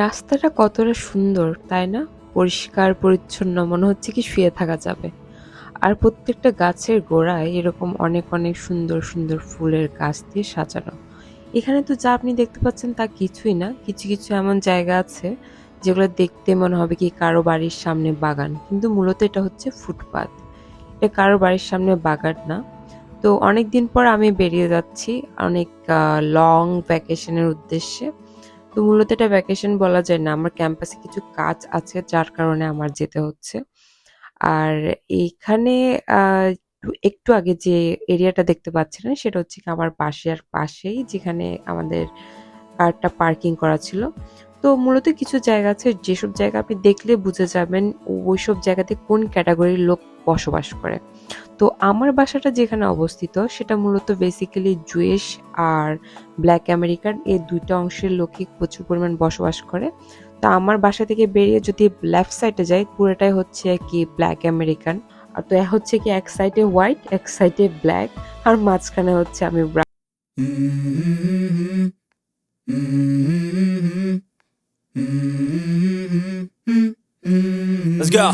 রাস্তাটা কতটা সুন্দর, তাই না? পরিষ্কার, পরিচ্ছন্ন, মনে হচ্ছে কি শুয়ে থাকা যাবে। আর প্রত্যেকটা গাছের গোড়ায় এরকম অনেক অনেক সুন্দর সুন্দর ফুলের গাছ দিয়ে সাজানো। এখানে তো যা আপনি দেখতে পাচ্ছেন তা কিছুই না, কিছু কিছু এমন জায়গা আছে যেগুলো দেখতে মনে হবে কি কারও বাড়ির সামনে বাগান। কিন্তু মূলত এটা হচ্ছে ফুটপাত। এটা কারও বাড়ির সামনে বাগান না। তো অনেক দিন পর আমি বেরিয়ে যাচ্ছি অনেক লং ভ্যাকেশনের উদ্দেশ্যে। তো মূলত এটা ভ্যাকেশন বলা যায় না। আমার ক্যাম্পাসে কিছু কাজ আছে, যার কারণে আমার যেতে হচ্ছে। আর এইখানে একটু আগে যে এরিয়াটা দেখতে পাচ্ছিলেন, সেটা হচ্ছে আমার আর পাশেই, যেখানে আমাদের কারটা পার্কিং করা ছিল। তো মূলত কিছু জায়গা আছে, যেসব জায়গা আপনি দেখলে বুঝে যাবেন ওইসব জায়গাতে কোন ক্যাটাগরির লোক বসবাস করে। তো আমার বাসাটা যেখানে অবস্থিত, সেটা মূলত বেসিক্যালি জুয়েশ আর ব্ল্যাক আমেরিকান এই দুইটা অংশের লোকই প্রচুর পরিমাণ বসবাস করে তো আমার বাসা থেকে বেরিয়ে যদি লেফট সাইডে যাই, পুরোটাই হচ্ছে কি ব্ল্যাক আমেরিকান আর তো হচ্ছে কি এক সাইডে হোয়াইট এক সাইডে ব্ল্যাক আর মাঝখানে হচ্ছে আমি। Let's go.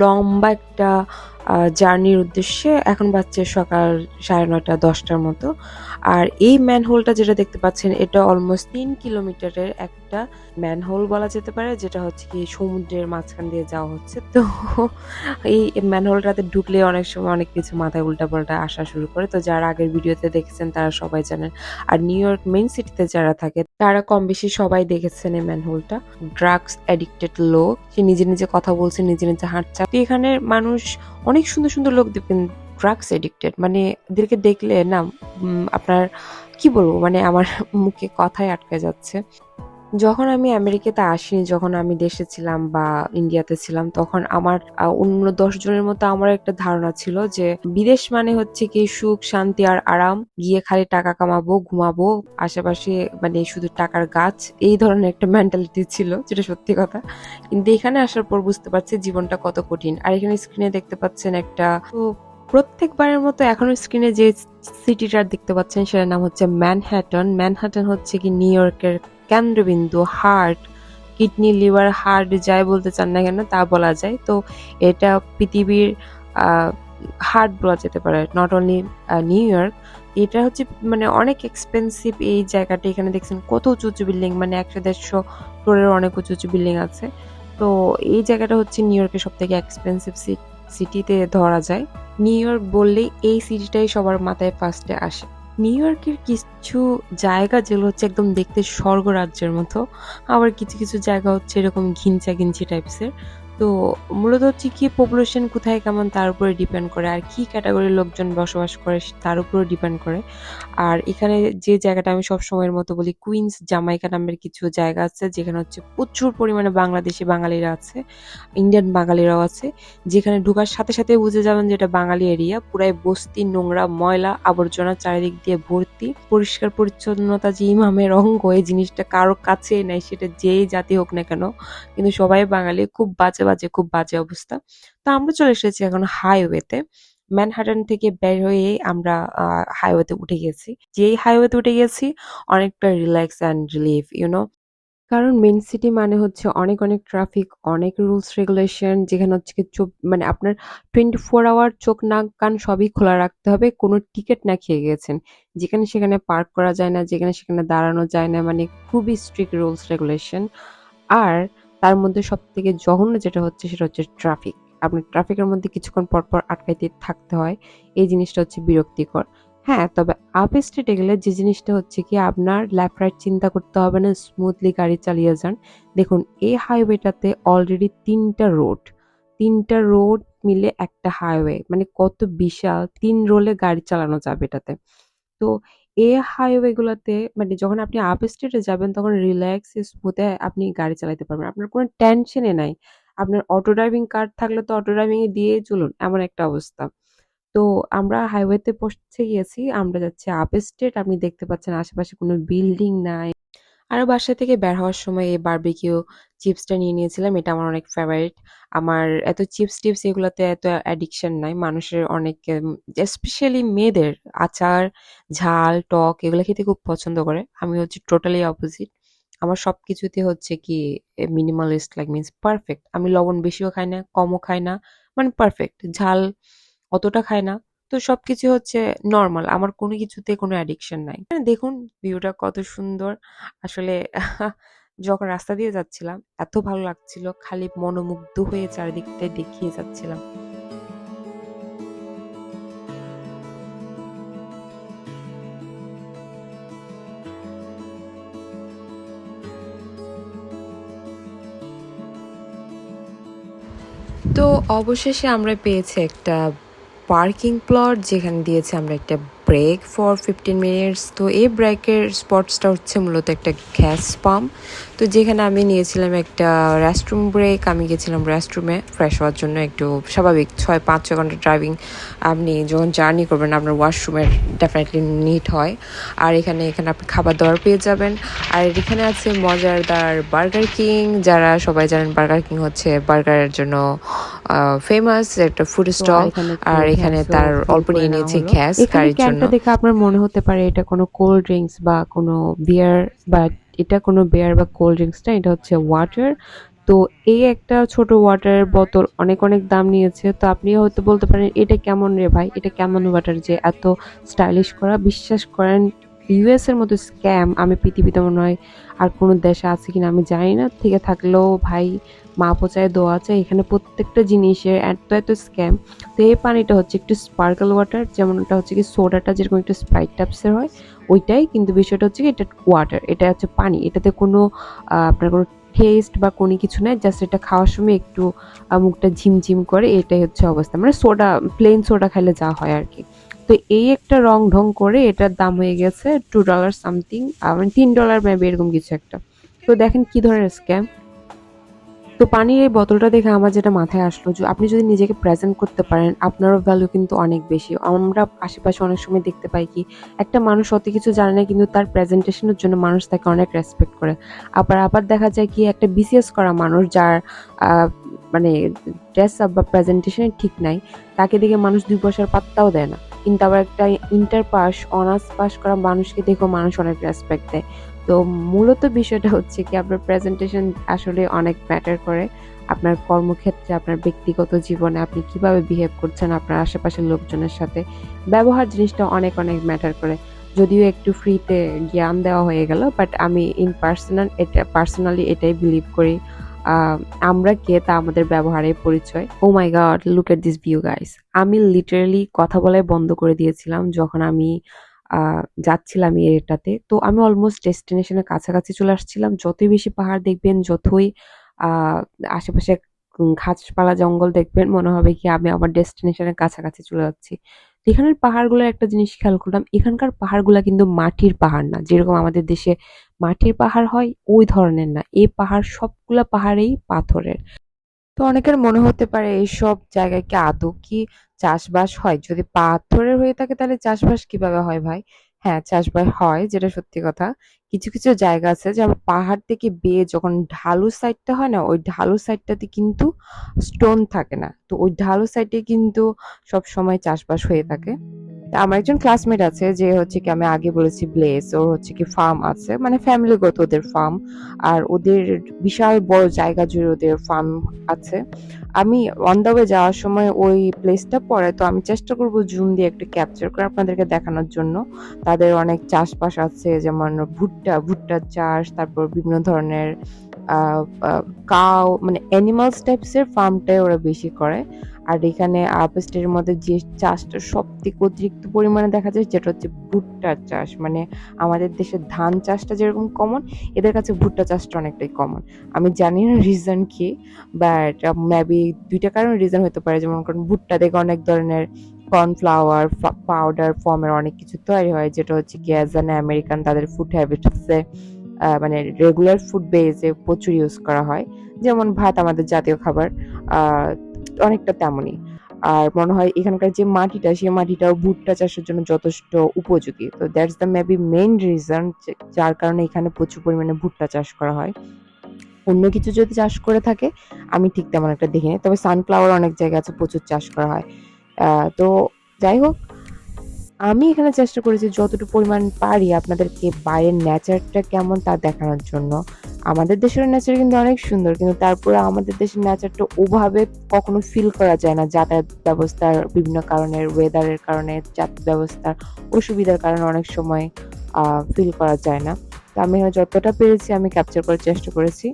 লম্বা একটা জার্নির উদ্দেশ্যে এখন বাচ্চা সকাল সাড়ে নয়টা, দশটার মতো। আর এই ম্যানহোলটা যেটা দেখতে পাচ্ছেন, এটা অলমোস্ট তিন কিলোমিটারের একটা ম্যানহোল বলা যেতে পারে, যেটা হচ্ছে কি সমুদ্রের মাঝখান দিয়ে যাওয়া হচ্ছে। তো এই ম্যানহোলটাতে ঢুকলে অনেক সময় অনেক কিছু মাথায় উল্টাপাল্টা আসা শুরু করে। তো যারা আগের ভিডিওতে দেখেছেন, তারা সবাই জানেন। আর নিউ ইয়র্ক মেইন সিটিতে যারা থাকে, তারা কম বেশি সবাই দেখেছেন এই ম্যানহোলটা ড্রাগস অ্যাডিক্টেড লোক, সে নিজে নিজে কথা বলছে, নিজে নিজে হাঁটছে। এখানের মানুষ অনেক সুন্দর সুন্দর লোক দেখবেন ড্রাগস এডিক্টেড মানে এদেরকে দেখলে না আপনার, কি বলব? মানে আমার মুখে কথাই আটকে যাচ্ছে। যখন আমি আমেরিকাতে আসিনি, যখন আমি দেশে ছিলাম বা ইন্ডিয়াতে ছিলাম, তখন আমার অন্য দশ জনের মতো আমার একটা ধারণা ছিল যে বিদেশ মানে হচ্ছে কি সুখ, শান্তি আর আরাম। গিয়ে খালি টাকা কামাবো, ঘুমাবো, আশেপাশে মানে শুধু টাকার গাছ, এই ধরনের একটা মেন্টালিটি ছিল, যেটা সত্যি কথা। কিন্তু এখানে আসার পর বুঝতে পারছি জীবনটা কত কঠিন। আর এখানে স্ক্রিনে দেখতে পাচ্ছেন একটা প্রত্যেকবারের মতো এখনও স্ক্রিনে যে সিটিটার দেখতে পাচ্ছেন, সেটার নাম হচ্ছে ম্যানহ্যাটন ম্যানহ্যাটন হচ্ছে কি নিউ ইয়র্কের কেন্দ্রবিন্দু হার্ট কিডনি লিভার হার্ট যাই বলতে চান না কেন তা বলা যায়। তো এটা পৃথিবীর হার্ট বলা যেতে পারে নট অনলি নিউ ইয়র্ক এটা হচ্ছে মানে অনেক এক্সপেন্সিভ এই জায়গাটা। এখানে দেখছেন কত উঁচু উঁচু বিল্ডিং মানে একশো, দেড়শো ফ্লোরের অনেক উঁচু উঁচু বিল্ডিং আছে। তো এই জায়গাটা হচ্ছে নিউ ইয়র্কের সব থেকে এক্সপেন্সিভ সিটিতে ধরা যায়। নিউ ইয়র্ক বললেই এই সিটিটাই সবার মাথায় ফার্স্টে আসে। নিউ ইয়র্কের কিছু জায়গা যেগুলো হচ্ছে একদম দেখতে স্বর্গরাজ্যের মতো, আবার কিছু কিছু জায়গা হচ্ছে এরকম ঘিনচা ঘিনচি টাইপসের তো মূলত হচ্ছে কি পপুলেশন কোথায় কেমন তার উপরে ডিপেন্ড করে, আর কি ক্যাটাগরির লোকজন বসবাস করে তার উপরে ডিপেন্ড করে। আর এখানে যে জায়গাটা আমি সব সময়ের মতো বলি কুইন্স জামাইকা নামের কিছু জায়গা আছে, যেখানে হচ্ছে প্রচুর পরিমাণে বাংলাদেশি বাঙালিরা আছে ইন্ডিয়ান বাঙালিরাও আছে, যেখানে ঢোকার সাথে সাথে বুঝে যাবেন যে এটা বাঙালি এরিয়া পুরাই বস্তি, নোংরা, ময়লা, আবর্জনা, চারিদিক দিয়ে ভর্তি, পরিষ্কার পরিচ্ছন্নতা যে ইমামের অঙ্গ, এই জিনিসটা কারও কাছে নাই, সেটা যেই জাতি হোক না কেন, কিন্তু সবাই বাঙালি, খুব বাজে বাজে খুব বাজে অবস্থা। তো আমরা চলে এসেছি এখন হাইওয়েতে ম্যানহাটন থেকে বের হয়ে আমরা হাইওয়েতে উঠে গেছি। যেই হাইওয়েতে উঠে গেছি, অনেকটা relax and relief you know কারণ মেন সিটি মানে হচ্ছে অনেক অনেক ট্রাফিক অনেক রুলস রেগুলেশন যেখানে হচ্ছে কি চোখ মানে আপনার টোয়েন্টি ফোর আওয়ার চোখ, নাক, কান সবই খোলা রাখতে হবে। কোনো টিকিট না খেয়ে গেছেন। যেখানে সেখানে পার্ক করা যায় না, যেখানে সেখানে দাঁড়ানো যায় না মানে খুবই স্ট্রিক্ট রুলস রেগুলেশন আর তার মধ্যে সব থেকে জঘন্য যেটা হচ্ছে সেটা হচ্ছে ট্রাফিক আপনার ট্রাফিকের মধ্যে কিছুক্ষণ পর পর আটকাইতে থাকতে হয়, এই জিনিসটা হচ্ছে বিরক্তিকর। হ্যাঁ তবে আপ স্টেটে গেলে যে জিনিসটা হচ্ছে কি, আপনার লেফট রাইট চিন্তা করতে হবে না স্মুথলি গাড়ি চালিয়ে যান। দেখুন, এই হাইওয়েটাতে অলরেডি তিনটা রোড তিনটা রোড মিলে একটা হাইওয়ে মানে কত বিশাল, তিন রোলে গাড়ি চালানো যাবে এটাতে। তো এই হাইওয়ে গুলাতে মানে যখন আপনি আপ স্টেটে যাবেন, তখন রিল্যাক্স স্মুথে আপনি গাড়ি চালাতে পারবেন। আপনার কোনো টেনশনে নাই। আপনার অটো ড্রাইভিং কার্ড থাকলে তো অটো ড্রাইভিং এ দিয়ে চলুন, এমন একটা অবস্থা। তো আমরা হাইওয়েতে পৌঁছে গিয়েছি, আমরা যাচ্ছি আপ স্টেট আপনি দেখতে পাচ্ছেন আশেপাশে কোনো বিল্ডিং নাই। আর বাসা থেকে বের হওয়ার সময় এই বারবিকিউ চিপসটা নিয়ে নিয়েছিলাম। এটা আমার অনেক ফেভারিট। আমার এত চিপস-টিপস এগুলোতে এত অ্যাডিকশন নাই। মানুষের অনেক স্পেশালি মেয়েদের আচার, ঝাল, টক এগুলো খেতে খুব পছন্দ করে। আমি হচ্ছে টোটালি অপোজিট। আমার সব কিছুতে হচ্ছে কি মিনিমালিস্ট লাইক মিনস পারফেক্ট। আমি লবণ বেশিও খাই না, কমও খাই না। মানে পারফেক্ট। ঝাল অতটা খাই না। তো সবকিছু হচ্ছে নরমাল। আমার কোনো কিছুতে কোনো অ্যাডিকশন নাই। হ্যাঁ, দেখুন ভিউটা কত সুন্দর। আসলে যখন রাস্তা দিয়ে যাচ্ছিলাম এত ভালো লাগছিল। খালি মনোমুগ্ধ হয়ে চারিদিকটায় দেখিয়ে যাচ্ছিলাম। তো অবশেষে আমরা পেয়েছি একটা পার্কিং প্লট, যেখানে দিয়েছে আমরা একটা ব্রেক ফর 15 মিনিটস তো এই ব্রেকের স্পটসটা হচ্ছে মূলত একটা গ্যাস পাম্প। তো যেখানে আমি নিয়েছিলাম একটা রেস্টরুম ব্রেক আমি গেছিলাম রেস্টরুমে ফ্রেশ হওয়ার জন্য একটু স্বাভাবিক ছয়, পাঁচ, ছয় ঘণ্টা ড্রাইভিং আপনি যখন জার্নি করবেন, আপনার ওয়াশরুমের ডেফিনেটলি নিট হয়। আর এখানে এখানে আপনি খাবার দাবার পেয়ে যাবেন। আর এখানে আছে মজারদার বার্গার কিং যারা সবাই জানেন বার্গার কিং হচ্ছে বার্গারের জন্য ফেমাস একটা ফুড স্টল আর এখানে তার অল্প নিয়ে নিয়েছে গ্যাস গাড়ির জন্য। দেখে আপনার মনে হতে পারে এটা কোনো কোল্ড ড্রিঙ্কস বা কোনো বিয়ার বা এটা কোনো বিয়ার বা কোল্ড ড্রিঙ্কস না এটা হচ্ছে ওয়াটার তো এই একটা ছোট ওয়াটারের বোতল অনেক অনেক দাম নিয়েছে তো আপনি হয়তো বলতে পারেন এটা কেমন রে ভাই? এটা কেমন ওয়াটার যে এত স্টাইলিশ করা? বিশ্বাস করেন ইউএস এর মতো স্ক্যাম আমি পৃথিবীতে মনে হয় আর কোনো দেশে আছে কিনা আমি জানি না। থেকে থাকলেও ভাই মা পোচায় দোয়া আছে। এখানে প্রত্যেকটা জিনিসের এত এত স্ক্যাম তো এই পানিটা হচ্ছে একটু স্পার্কল ওয়াটার যেমন ওটা হচ্ছে কি সোডাটা যেরকম একটু স্প্রাইট টাইপসের হয়, ওইটাই কিন্তু বিষয়টা হচ্ছে কি এটা ওয়াটার এটা হচ্ছে পানি। এটাতে কোনো আপনার কোনো টেস্ট বা কোনো কিছু নাই জাস্ট এটা খাওয়ার সময় একটু মুখটা ঝিমঝিম করে, এটাই হচ্ছে অবস্থা। মানে সোডা প্লেন সোডা খাইলে যা হয় আর কি। তো এই একটা রং ঢং করে এটার দাম হয়ে গেছে টু ডলার সামথিং মানে তিন ডলার মেবি এরকম কিছু একটা। তো দেখেন কি ধরনের স্ক্যাম তো পানির এই বোতলটা দেখে আমার যেটা মাথায় আসলো যে আপনি যদি নিজেকে প্রেজেন্ট করতে পারেন, আপনারও ভ্যালু কিন্তু অনেক বেশি। আমরা আশেপাশে অনেক সময় দেখতে পাই কি, একটা মানুষ অত কিছু জানে না, কিন্তু তার প্রেজেন্টেশনের জন্য মানুষ তাকে অনেক রেসপেক্ট করে। আবার আবার দেখা যায় কি, একটা বিসিএস করা মানুষ যার মানে ড্রেস আপ বা প্রেজেন্টেশন ঠিক নাই, তাকে দেখে মানুষ দুই পয়সার পাত্তাও দেয় না। কিন্তু আবার একটা ইন্টার পাস অনার্স পাস করা মানুষকে দেখেও মানুষ অনেক রেসপেক্ট দেয়। তো মূলত বিষয়টা হচ্ছে কি, আপনার প্রেজেন্টেশন আসলে অনেক ম্যাটার করে। আপনার কর্মক্ষেত্রে, আপনার ব্যক্তিগত জীবনে আপনি কীভাবে বিহেভ করছেন, আপনার আশেপাশের লোকজনের সাথে, ব্যবহার জিনিসটা অনেক অনেক ম্যাটার করে। যদিও একটু ফ্রিতে জ্ঞান দেওয়া হয়ে গেল বাট আমি ইন পার্সোনাল এটা পার্সোনালি এটাই বিলিভ করি। আমরা কে তা আমাদের ব্যবহারের পরিচয়। ও my God look at this view guys আমি লিটারালি কথা বলাই বন্ধ করে দিয়েছিলাম যখন আমি যাচ্ছিলাম এটাতে তো আমি অলমোস্ট ডেস্টিনেশনের কাছাকাছি চলে আসছিলাম। যতই বেশি পাহাড় দেখবেন, যতই আশেপাশে গাছপালা জঙ্গল দেখবেন, মনে হবে কি আমি আমার ডেস্টিনেশনের কাছাকাছি চলে যাচ্ছি। এখানের পাহাড়গুলোর একটা জিনিস খেয়াল করলাম, এখানকার পাহাড়গুলা কিন্তু মাটির পাহাড় না। যেরকম আমাদের দেশে মাটির পাহাড় হয়, ওই ধরনের না। এই পাহাড় সবগুলা পাহাড়েই পাথরের। তো অনেকের মনে হতে পারে এইসব জায়গায় কি আদৌ কি চাষবাস হয়? যদি পাথরের হয়ে থাকে তাহলে চাষবাস কীভাবে হয় ভাই? হ্যাঁ চাষবাস হয়, যেটা সত্যি কথা। কিছু কিছু জায়গা আছে যেমন পাহাড় থেকে বেয়ে যখন ঢালু সাইডটা হয় না, ওই ঢালু সাইডটাতে কিন্তু স্টোন থাকে না। তো ওই ঢালু সাইডে কিন্তু সব সময় চাষবাস হয়ে থাকে। আমার একজন ক্লাসমেট আছে, যে হচ্ছে কি আমি আগে বলেছি ব্লেস ওর হচ্ছে কি ফার্ম আছে মানে ফ্যামিলিগত ওদের ফার্ম আর ওদের বিশাল বড় জায়গা জুড়ে ওদের ফার্ম আছে। আমি অন দ্য ওয়ে যাওয়ার সময় ওই প্লেসটা পরে, তো আমি চেষ্টা করব জুম দিয়ে একটু ক্যাপচার করে আপনাদেরকে দেখানোর জন্য। তাদের অনেক চাষবাস আছে, যেমন ভুট্টা, ভুট্টার চাষ, তারপর বিভিন্ন ধরনের কাউ মানে অ্যানিমালস টাইপসের ফার্মটাই ওরা বেশি করে। আর এখানে আপস্টের মধ্যে যে চাষটা সব থেকে অতিরিক্ত পরিমাণে দেখা যায় যেটা হচ্ছে ভুট্টার চাষ। মানে আমাদের দেশে ধান চাষটা যেরকম কমন এদের কাছে ভুট্টা চাষটা অনেকটাই কমন আমি জানি না রিজন কি বাট মেবি দুইটা কারণ রিজন হতে পারে। যেমন কারণ ভুট্টা থেকে অনেক ধরনের কর্নফ্লাওয়ার পাউডার ফর্মের অনেক কিছু তৈরি হয়। যেটা হচ্ছে অ্যান আমেরিকান তাদের ফুড হ্যাবিটসে মানে রেগুলার ফুড বেসে প্রচুর ইউজ করা হয়। যেমন ভাত আমাদের জাতীয় খাবার অনেকটা তেমনই। আর মনে হয় এখানকার যে মাটিটা, সেই মাটিটাও ভুট্টা চাষের জন্য যথেষ্ট উপযোগী। তো that's the maybe main reason যার কারণে এখানে প্রচুর পরিমাণে ভুট্টা চাষ করা হয়। অন্য কিছু যদি চাষ করে থাকে, আমি ঠিক তেমন একটা দেখিনি। তবে সানফ্লাওয়ার অনেক জায়গায় আছে, প্রচুর চাষ করা হয়। তো যাই হোক, আমি এখানে চেষ্টা করেছি যতটুকু পরিমাণ পারি আপনাদেরকে বাইরের নেচারটা কেমন তা দেখানোর জন্য। আমাদের দেশের নেচার কিন্তু অনেক সুন্দর, কিন্তু তারপরে আমাদের দেশের নেচারটা ওভাবে কখনো ফিল করা যায় না। যাতায়াত ব্যবস্থার বিভিন্ন কারণের ওয়েদারের কারণে যাতায়াত ব্যবস্থার অসুবিধার কারণে অনেক সময় ফিল করা যায় না। তো আমি যতটা পেরেছি আমি ক্যাপচার করার চেষ্টা করেছি।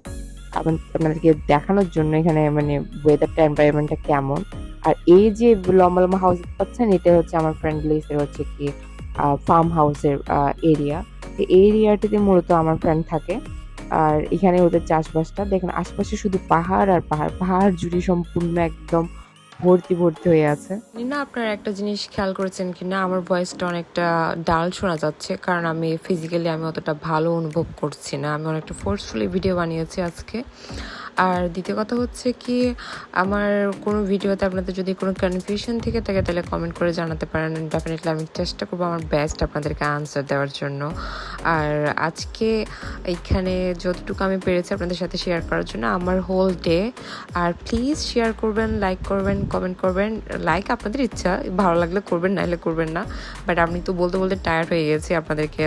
আপনাদেরকে দেখানোর জন্য এখানে মানে ওয়েদারটা এনভায়রনমেন্টটা কেমন। আর এই যে লম্বা লম্বা হাউস পাচ্ছেন এটা হচ্ছে আমার ফ্রেন্ড লিস্টের হচ্ছে কি ফার্ম হাউসের এরিয়া এই এরিয়াটিতে মূলত আমার ফ্রেন্ড থাকে। আর এখানে ওদের চাষবাসটা, দেখেন আশপাশে শুধু পাহাড় আর পাহাড় পাহাড় জুড়ে সম্পূর্ণ একদম ভর্তি ভর্তি হয়ে আছে। না আপনারা একটা জিনিস খেয়াল করেছেন কি না? আমার ভয়েসটা অনেকটা ডাল শোনা যাচ্ছে, কারণ আমি ফিজিক্যালি আমি অতটা ভালো অনুভব করছি না। আমি অনেকটা ফোর্সফুলি ভিডিও বানিয়েছি আজকে। আর দ্বিতীয় কথা হচ্ছে কি, আমার কোনো ভিডিওতে আপনাদের যদি কোনো কনফিউশন থেকে থাকে, তাহলে কমেন্ট করে জানাতে পারেন। ডেফিনেটলি আমি চেষ্টা করব আমার বেস্ট আপনাদেরকে আনসার দেওয়ার জন্য। আর আজকে এইখানে যতটুকু আমি পেরেছি আপনাদের সাথে শেয়ার করার জন্য, আমার হোল ডে আর প্লিজ শেয়ার করবেন লাইক করবেন কমেন্ট করবেন। লাইক আপনাদের ইচ্ছা, ভালো লাগলে করবেন নাহলে করবেন না। বাট আমি তো বলতে বলতে টায়ার্ড হয়ে গেছি আপনাদেরকে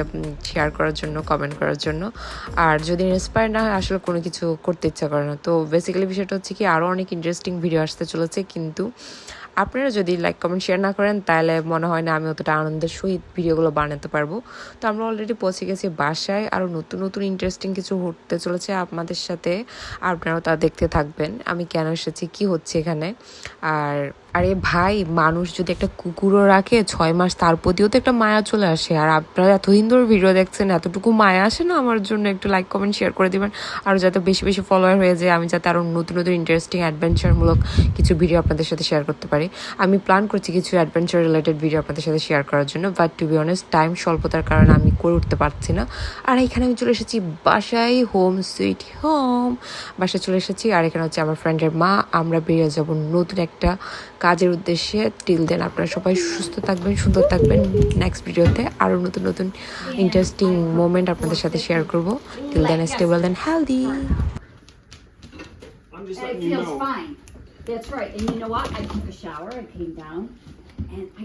শেয়ার করার জন্য কমেন্ট করার জন্য। আর যদি ইন্সপায়ার না হয়, আসলে কোনো কিছু করতে ইচ্ছা করে না। তো বেসিক্যালি বিষয়টা হচ্ছে কি আরও অনেক ইন্টারেস্টিং ভিডিও আসতে চলেছে, কিন্তু আপনারা যদি লাইক কমেন্ট শেয়ার না করেন, তাহলে মনে হয় না আমি অতটা আনন্দের সহিত ভিডিওগুলো বানাতে পারব। তো আমরা অলরেডি পৌঁছে গেছি বাসায় আরও নতুন নতুন ইন্টারেস্টিং কিছু হতে চলেছে আপনাদের সাথে। আপনারাও তা দেখতে থাকবেন, আমি কেন এসেছি, কি হচ্ছে এখানে? আর আরে ভাই, মানুষ যদি একটা কুকুরও রাখে, ছয় মাস তার প্রতিও তো একটা মায়া চলে আসে। আর আপনারা এতদিন ধরে ভিডিও দেখছেন, এতটুকু মায়া আসে না আমার জন্য? একটু লাইক কমেন্ট শেয়ার করে দিবেন। আর যাতে বেশি বেশি ফলোয়ার হয়ে যায়, আমি যাতে আরও নতুন নতুন ইন্টারেস্টিং অ্যাডভেঞ্চারমূলক কিছু ভিডিও আপনাদের সাথে শেয়ার করতে পারি। আমি প্ল্যান করছি কিছু অ্যাডভেঞ্চার রিলেটেড ভিডিও আপনাদের সাথে শেয়ার করার জন্য but to be honest time স্বল্পতার কারণে আমি করে উঠতে পারছি না। আর এখানে আমি চলে এসেছি বাসায় হোম সুইট হোম বাসায় চলে এসেছি, আর এখানে হচ্ছে আমার ফ্রেন্ডের মা। আমরা বেরিয়ে যাব নতুন একটা কাজের উদ্দেশ্যে টিল দেন আপনারা সবাই সুস্থ থাকবেন সুন্দর থাকবেন নেক্সট ভিডিওতে আরও নতুন নতুন ইন্টারেস্টিং মোমেন্ট আপনাদের সাথে শেয়ার করব till then stable then healthy it feels fine. That's right. And you know what? I took a shower. I came down, and I